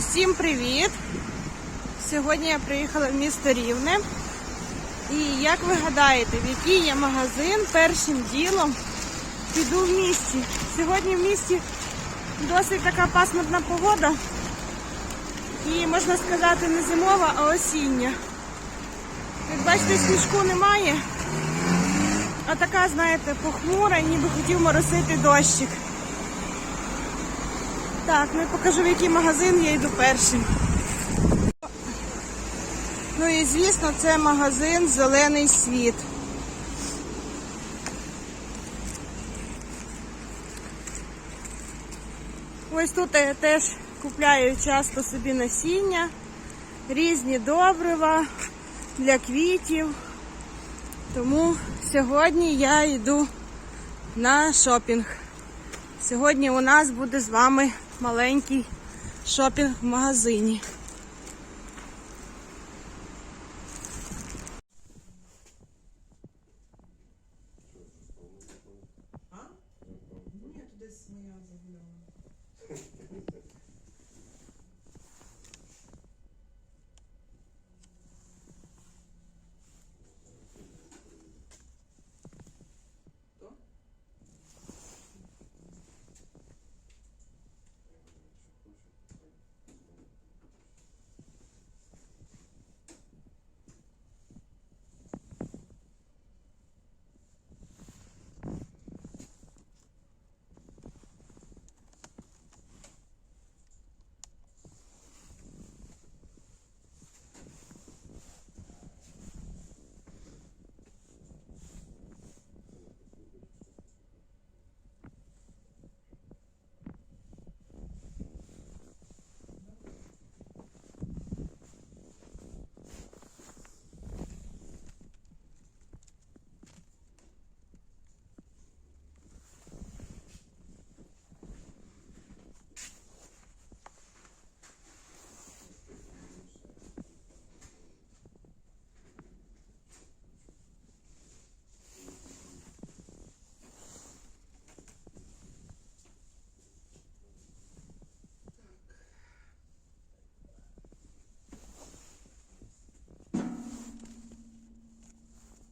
Усім привіт! Сьогодні я приїхала в місто Рівне. І як ви гадаєте, в який є магазин першим ділом піду в місті? Сьогодні в місті досить така пасмурна погода. І можна сказати не зимова, а осіння. Як бачите, сніжку немає. А така, знаєте, похмура, ніби хотів моросити дощик. Так, ну і покажу, в який магазин я йду першим. Ну і звісно, це магазин Зелений світ. Ось тут я теж купляю часто собі насіння, різні добрива для квітів. Тому сьогодні я йду на шопінг. Сьогодні у нас буде з вами маленький шопінг в магазині. Ні, тут десь моя загуляла. Хто?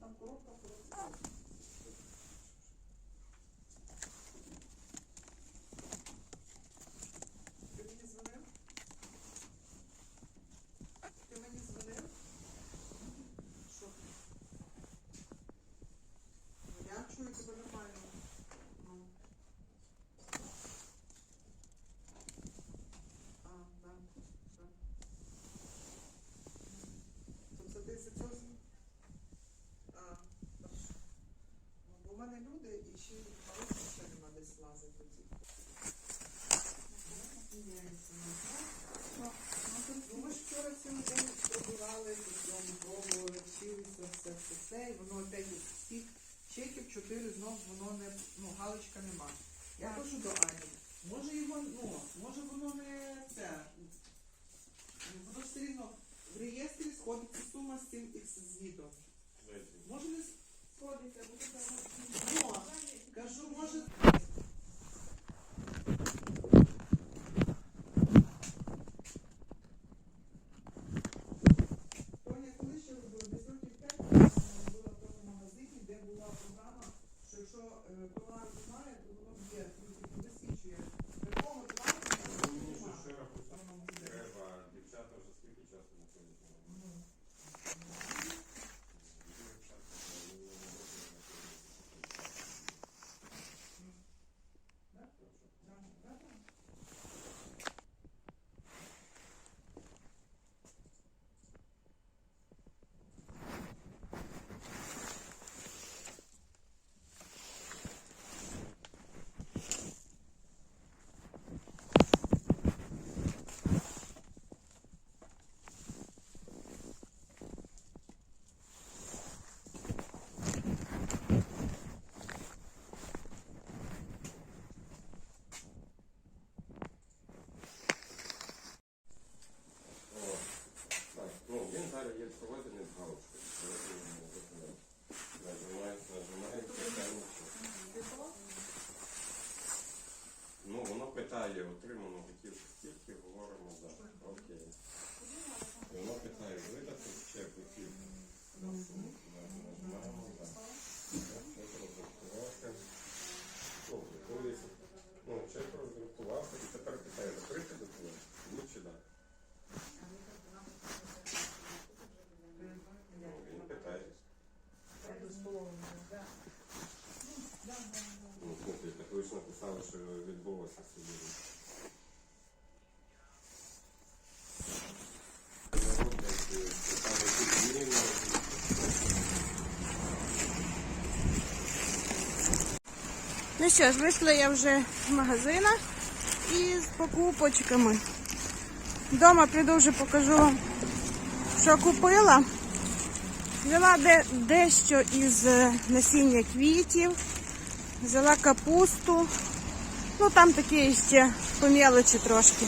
Там коробка, Ну що ж, вийшла я вже з магазина із покупочками. Дома прийду вже покажу вам, що купила. Взяла де, дещо із е, насіння квітів, взяла капусту. Ну там такі ще по мелочі трошки.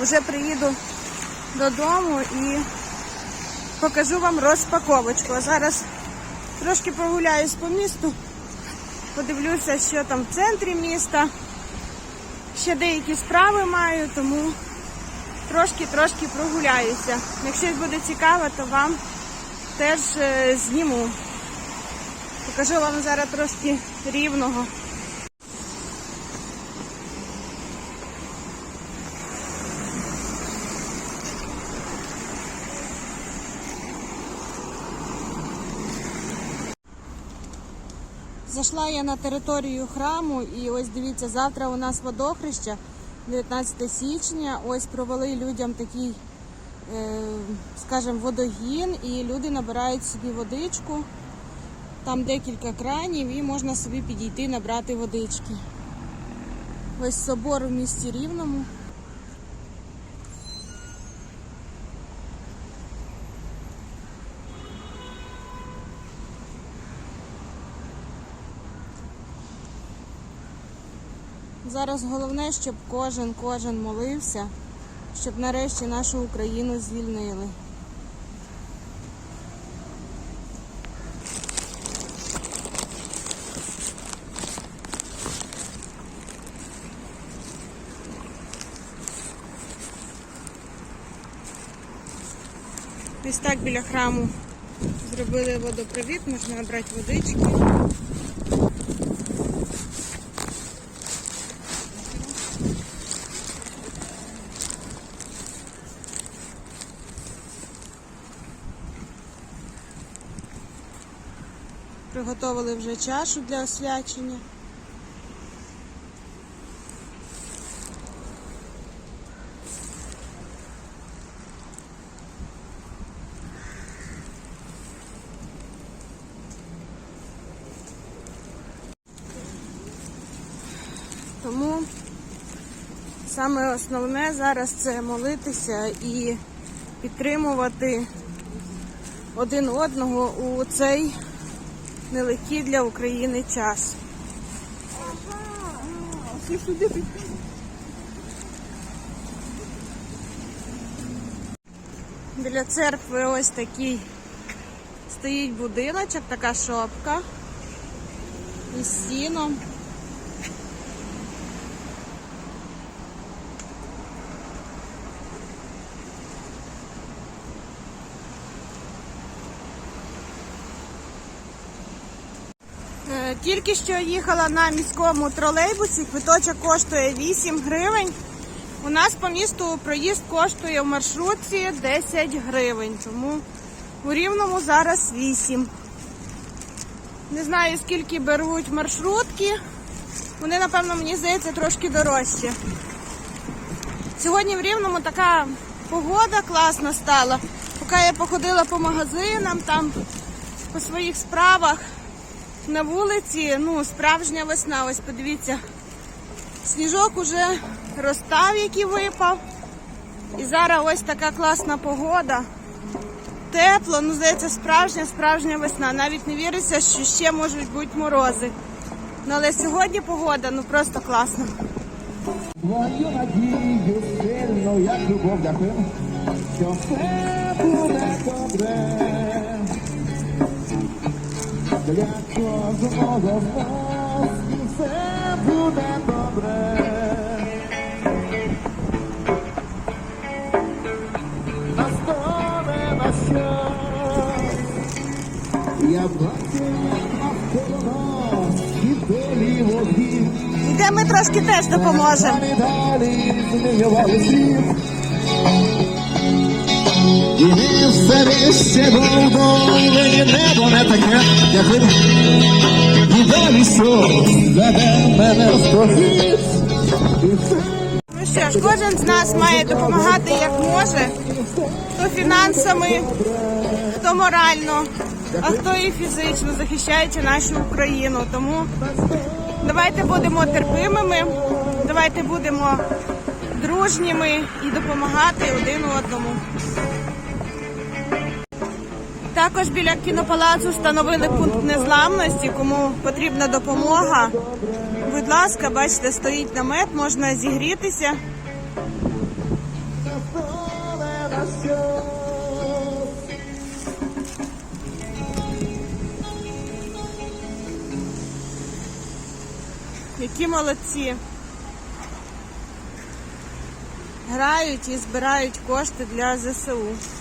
Вже приїду додому і покажу вам розпаковочку. А зараз трошки прогуляюсь по місту, подивлюся, що там в центрі міста. Ще деякі справи маю, тому трошки-трошки прогуляюся. Якщо буде цікаво, то вам теж е, зніму. Покажу вам зараз трошки рівного. Зайшла я на територію храму і ось дивіться, завтра у нас водохреща, 19 січня. Ось провели людям такий, е, скажімо, водогін, і люди набирають собі водичку. Там декілька кранів і можна собі підійти набрати водички. Ось собор в місті Рівному. Зараз головне, щоб кожен, кожен молився, щоб нарешті нашу Україну звільнили. Ось так біля храму зробили водопровід, можна набрати водички. Приготовили вже чашу для освячення. Тому саме основне зараз це молитися і підтримувати один одного у цей нелегкий для України час. Біля церкви ось такий стоїть будиночок, така шопка із сіном. Тільки що їхала на міському тролейбусі, квиточок коштує 8 гривень. У нас по місту проїзд коштує в маршрутці 10 гривень, тому у рівному зараз 8. Не знаю, скільки беруть маршрутки. Вони, напевно, мені здається, трошки дорожчі. Сьогодні в Рівному така погода класна стала. Поки я походила по магазинам, там по своїх справах на вулиці, ну, справжня весна, ось подивіться. Сніжок уже розстав, який випав. І зараз ось така класна погода. Тепло, ну здається, справжня, справжня весна. Навіть не віриться, що ще можуть бути морози. Ну, але сьогодні погода ну просто класна. Твою надію сильну, як любов, дякую, все буде добре. Для кожного з нас і все буде добре. Настане на щас. Я бачу, навколо нас світові вогні. Де ми трошки теж допоможемо. Далі змінювали світ. І не все ще довдовлені небо не таке, як ви. І далі що веде мене розповість. Ну що ж, кожен з нас має допомагати як може, хто фінансами, хто морально, а хто і фізично захищаючи нашу Україну. Тому давайте будемо терпимими, давайте будемо дружніми і допомагати один одному. Також біля кінопалацу встановили пункт незламності, кому потрібна допомога. Будь ласка, бачите, стоїть намет, можна зігрітися. Які молодці. Грають і збирають кошти для ЗСУ.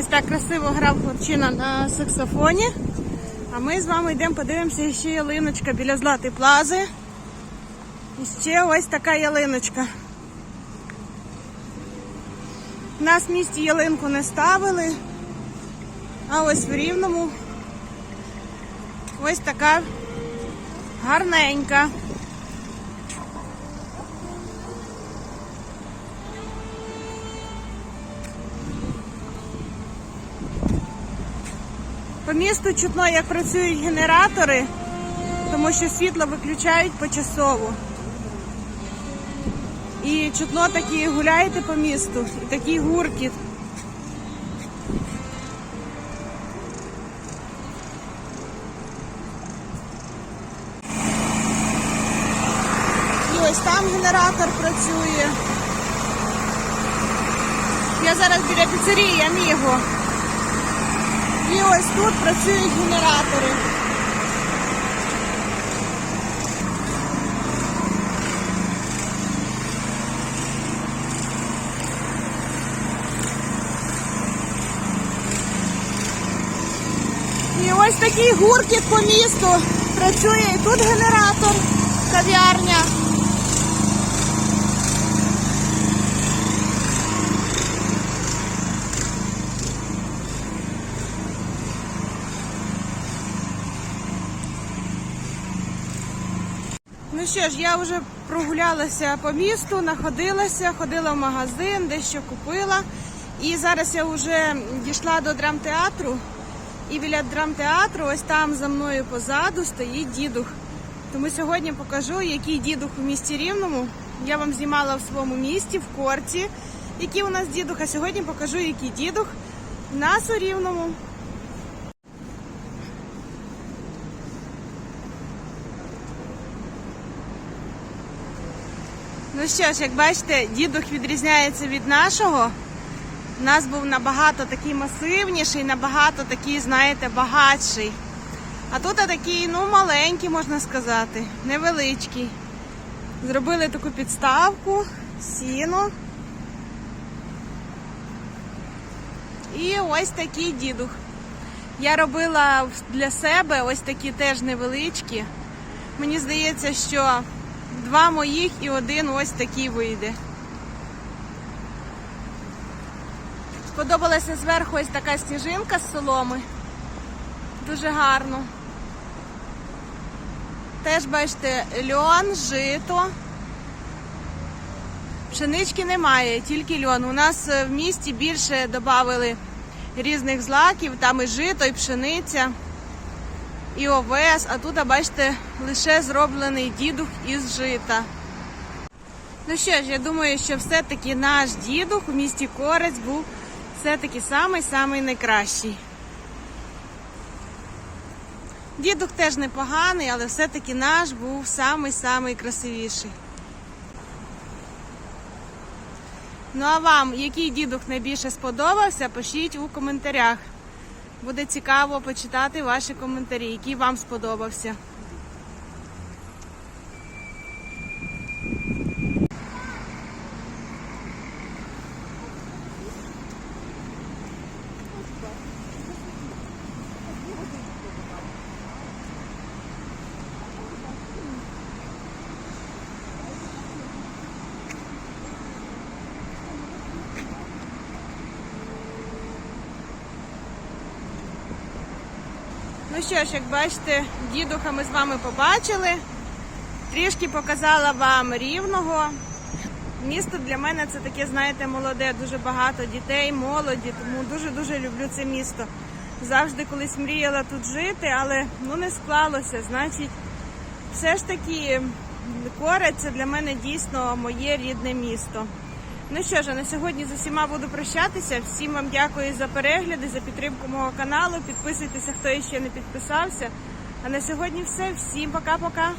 Ось так красиво грав хлопчина на саксофоні. А ми з вами йдемо подивимося ще ялиночка біля Злати Плази. І ще ось така ялиночка. У нас в місті ялинку не ставили, а ось в Рівному ось така гарненька. По місту чутно, як працюють генератори, тому що світло виключають почасово. І чутно такі гуляєте по місту, і такий гуркіт. І ось там генератор працює. Я зараз біля піцерії Аміго. І ось тут працюють генератори. І ось такий гуркіт по місту. Працює і тут генератор, кав'ярня. Ну що ж, я вже прогулялася по місту, находилася, ходила в магазин, дещо купила. І зараз я вже дійшла до драмтеатру. І біля драмтеатру, ось там за мною позаду, стоїть дідух. Тому сьогодні покажу, який дідух у місті Рівному. Я вам знімала в своєму місті, в корті, який у нас дідух. А сьогодні покажу, який дідух у нас у Рівному. Ну що ж, як бачите, дідух відрізняється від нашого. У нас був набагато такий масивніший, набагато такий, знаєте, багатший. А тут такий, ну, маленький, можна сказати, невеличкий. Зробили таку підставку, сіно. І ось такий дідух. Я робила для себе ось такі теж невеличкі. Мені здається, що два моїх і один ось такий вийде. Сподобалася зверху ось така сніжинка з соломи. Дуже гарно. Теж бачите, льон, жито. Пшенички немає, тільки льон. У нас е, в місті більше додали різних злаків, там і жито, і пшениця, і овес, а тут, бачите, лише зроблений дідух із жита. Ну що ж, я думаю, що все-таки наш дідух у місті Корець був все-таки самий-самий найкращий. Дідух теж непоганий, але все-таки наш був самий-самий красивіший. Ну а вам, який дідух найбільше сподобався, пишіть у коментарях. Буде цікаво почитати ваші коментарі, який вам сподобався. Ну що ж, як бачите, дідуха ми з вами побачили. Трішки показала вам рівного. Місто для мене це таке, знаєте, молоде, дуже багато дітей, молоді, тому дуже-дуже люблю це місто. Завжди колись мріяла тут жити, але ну не склалося. Значить, все ж таки Корець це для мене дійсно моє рідне місто. Ну що ж, а на сьогодні з усіма буду прощатися. Всім вам дякую за перегляди, за підтримку мого каналу. Підписуйтеся, хто ще не підписався. А на сьогодні все. Всім пока-пока.